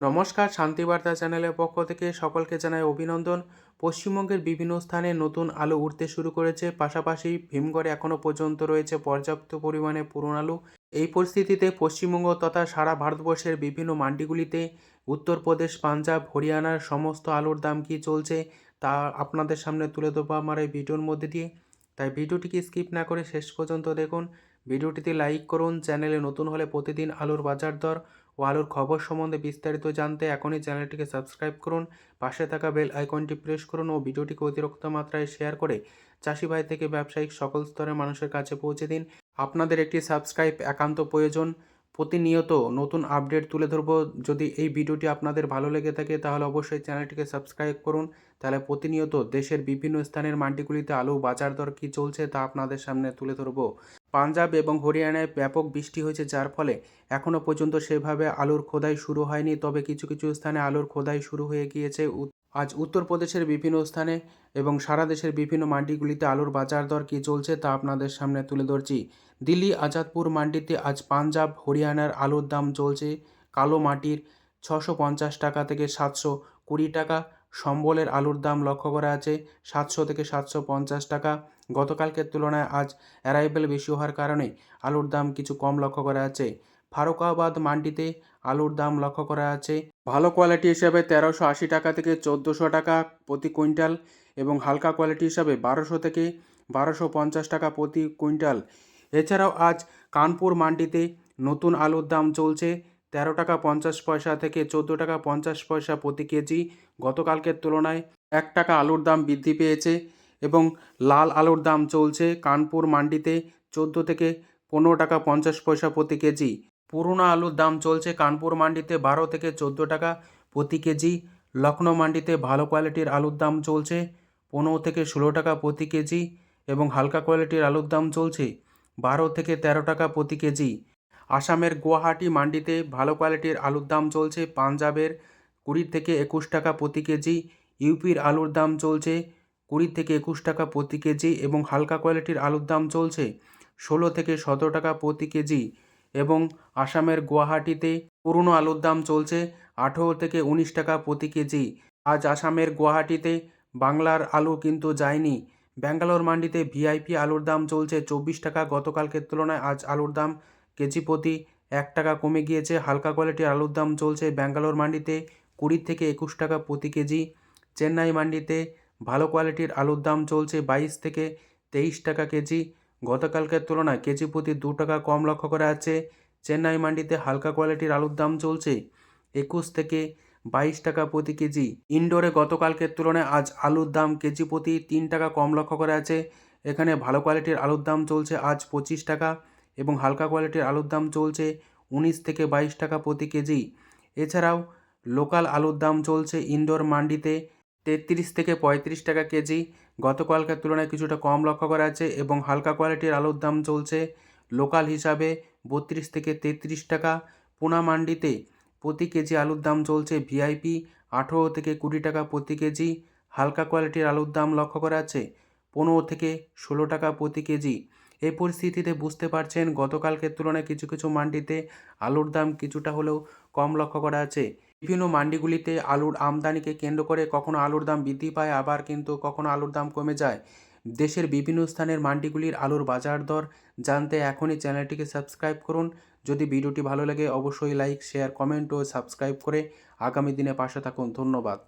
নমস্কার, শান্তিবার্তা চ্যানেলের পক্ষ থেকে সকলকে জানাই অভিনন্দন। পশ্চিমবঙ্গের বিভিন্ন স্থানে নতুন আলু উঠতে শুরু করেছে। পাশাপাশি ভীমগড়ে এখনও পর্যন্ত রয়েছে পর্যাপ্ত পরিমাণে পুরনো আলু। এই পরিস্থিতিতে পশ্চিমবঙ্গ তথা সারা ভারতবর্ষের বিভিন্ন মান্ডিগুলিতে উত্তরপ্রদেশ, পাঞ্জাব, হরিয়ানার সমস্ত আলুর দাম কী চলছে তা আপনাদের সামনে তুলে দেবো আমার এই ভিডিওর মধ্যে দিয়ে। তাই ভিডিওটিকে স্কিপ না করে শেষ পর্যন্ত দেখুন। ভিডিওটিতে লাইক করুন, চ্যানেলে নতুন হলে প্রতিদিন আলুর বাজার দর ও আলোর খবর সম্বন্ধে বিস্তারিত জানতে এখনই চ্যানেলটিকে সাবস্ক্রাইব করুন, পাশে থাকা বেল আইকনটি প্রেস করুন ও ভিডিওটিকে অতিরিক্ত মাত্রায় শেয়ার করে চাষি ভাই থেকে ব্যবসায়িক সকল স্তরের মানুষের কাছে পৌঁছে দিন। আপনাদের একটি সাবস্ক্রাইব একান্ত প্রয়োজন। প্রতিনিয়ত নতুন আপডেট তুলে ধরবো। যদি এই ভিডিওটি আপনাদের ভালো লেগে থাকে, তাহলে অবশ্যই চ্যানেলটিকে সাবস্ক্রাইব করুন। তাহলে প্রতিনিয়ত দেশের বিভিন্ন স্থানের মান্ডিগুলিতে আলু বাজার দর কী চলছে তা আপনাদের সামনে তুলে ধরবো। পাঞ্জাব এবং হরিয়ানায় ব্যাপক বৃষ্টি হয়েছে, যার ফলে এখনও পর্যন্ত সেভাবে আলুর খোদাই শুরু হয়নি। তবে কিছু কিছু স্থানে আলুর খোদাই শুরু হয়ে গিয়েছে। আজ উত্তরপ্রদেশের বিভিন্ন স্থানে এবং সারা দেশের বিভিন্ন মান্ডিগুলিতে আলুর বাজার দর কী চলছে তা আপনাদের সামনে তুলে ধরছি। দিল্লি আজাদপুর মান্ডিতে আজ পাঞ্জাব, হরিয়ানার আলুর দাম চলছে কালো মাটির ছশো পঞ্চাশ টাকা থেকে সাতশো কুড়ি টাকা, সম্বলের আলুর দাম লক্ষ্য করা আছে সাতশো থেকে সাতশো পঞ্চাশ টাকা। গতকালকের তুলনায় আজ অ্যারাইভেল বেশি হওয়ার কারণে আলুর দাম কিছু কম লক্ষ্য করা আছে। ফারুকাবাদ মান্ডিতে আলুর দাম লক্ষ্য করা আছে ভালো কোয়ালিটি হিসাবে তেরোশো আশি টাকা থেকে চোদ্দোশো টাকা প্রতি কুইন্টাল এবং হালকা কোয়ালিটি হিসাবে বারোশো থেকে বারোশো পঞ্চাশ টাকা প্রতি কুইন্টাল। এছাড়াও আজ কানপুর মান্ডিতে নতুন আলুর দাম চলছে তেরো টাকা পঞ্চাশ পয়সা থেকে চোদ্দ টাকা পঞ্চাশ পয়সা প্রতি কেজি। গতকালকের তুলনায় এক টাকা আলুর দাম বৃদ্ধি পেয়েছে এবং লাল আলুর দাম চলছে কানপুর মান্ডিতে চোদ্দ থেকে পনেরো টাকা পঞ্চাশ পয়সা প্রতি কেজি। পুরনো আলুর দাম চলছে কানপুর মান্ডিতে বারো থেকে চোদ্দ টাকা প্রতি কেজি। লখনৌ মান্ডিতে ভালো কোয়ালিটির আলুর দাম চলছে পনেরো থেকে ষোলো টাকা প্রতি কেজি এবং হালকা কোয়ালিটির আলুর দাম চলছে বারো থেকে তেরো টাকা প্রতি কেজি। আসামের গুয়াহাটি মান্ডিতে ভালো কোয়ালিটির আলুর দাম চলছে পাঞ্জাবের কুড়ি থেকে একুশ টাকা প্রতি কেজি, ইউপির আলুর দাম চলছে কুড়ি থেকে একুশ টাকা প্রতি কেজি এবং হালকা কোয়ালিটির আলুর দাম চলছে ষোলো থেকে সতেরো টাকা প্রতি কেজি। এবং আসামের গুয়াহাটিতে পুরনো আলুর দাম চলছে আঠেরো থেকে উনিশ টাকা প্রতি কেজি। আজ আসামের গুয়াহাটিতে বাংলার আলু কিন্তু যায়নি। ব্যাঙ্গালোর মান্ডিতে ভিআইপি আলুর দাম চলছে চব্বিশ টাকা। গতকালকের তুলনায় আজ আলুর দাম কেজি প্রতি এক টাকা কমে গিয়েছে। হালকা কোয়ালিটির আলুর দাম চলছে ব্যাঙ্গালোর মান্ডিতে কুড়ি থেকে একুশ টাকা প্রতি কেজি। চেন্নাই মান্ডিতে ভালো কোয়ালিটির আলুর দাম চলছে বাইশ থেকে তেইশ টাকা কেজি। গতকালকের তুলনায় কেজি প্রতি দু টাকা কম লক্ষ্য করা যাচ্ছে। চেন্নাই মান্ডিতে হালকা কোয়ালিটির আলুর দাম চলছে একুশ থেকে বাইশ টাকা প্রতি কেজি। ইনডোরে গতকালকের তুলনায় আজ আলুর দাম কেজি প্রতি তিন টাকা কম লক্ষ্য করা আছে এখানে ভালো কোয়ালিটির আলুর দাম চলছে আজ পঁচিশ টাকা এবং হালকা কোয়ালিটির আলুর দাম চলছে উনিশ থেকে বাইশ টাকা প্রতি কেজি। এছাড়াও লোকাল আলুর দাম চলছে ইনডোর মান্ডিতে তেত্রিশ থেকে পঁয়ত্রিশ টাকা কেজি। গতকালকার তুলনায় কিছুটা কম লক্ষ্য করা আছে এবং হালকা কোয়ালিটির আলুর দাম চলছে লোকাল হিসাবে বত্রিশ থেকে তেত্রিশ টাকা। পোনা মান্ডিতে প্রতি কেজি আলুর দাম চলছে ভিআইপি আঠেরো থেকে কুড়ি টাকা প্রতি কেজি। হালকা কোয়ালিটির আলুর দাম লক্ষ্য করা আছে পনেরো থেকে ষোলো টাকা প্রতি কেজি। এই পরিস্থিতিতে বুঝতে পারছেন গতকালকের তুলনায় কিছু কিছু মান্ডিতে আলুর দাম কিছুটা হলেও কম লক্ষ্য করা আছে বিভিন্ন মান্ডিগুলিতে আলুর আমদানিকে কেন্দ্র করে কখনো আলুর দাম বৃদ্ধি পায়, আবার কিন্তু কখনো আলুর দাম কমে যায়। দেশের বিভিন্ন স্থানের মান্ডিগুলির আলুর বাজার দর জানতে এখনই চ্যানেলটিকে সাবস্ক্রাইব করুন। যদি ভিডিওটি ভালো লাগে, অবশ্যই লাইক, শেয়ার, কমেন্ট ও সাবস্ক্রাইব করে আগামী দিনে পাশে থাকুন। ধন্যবাদ।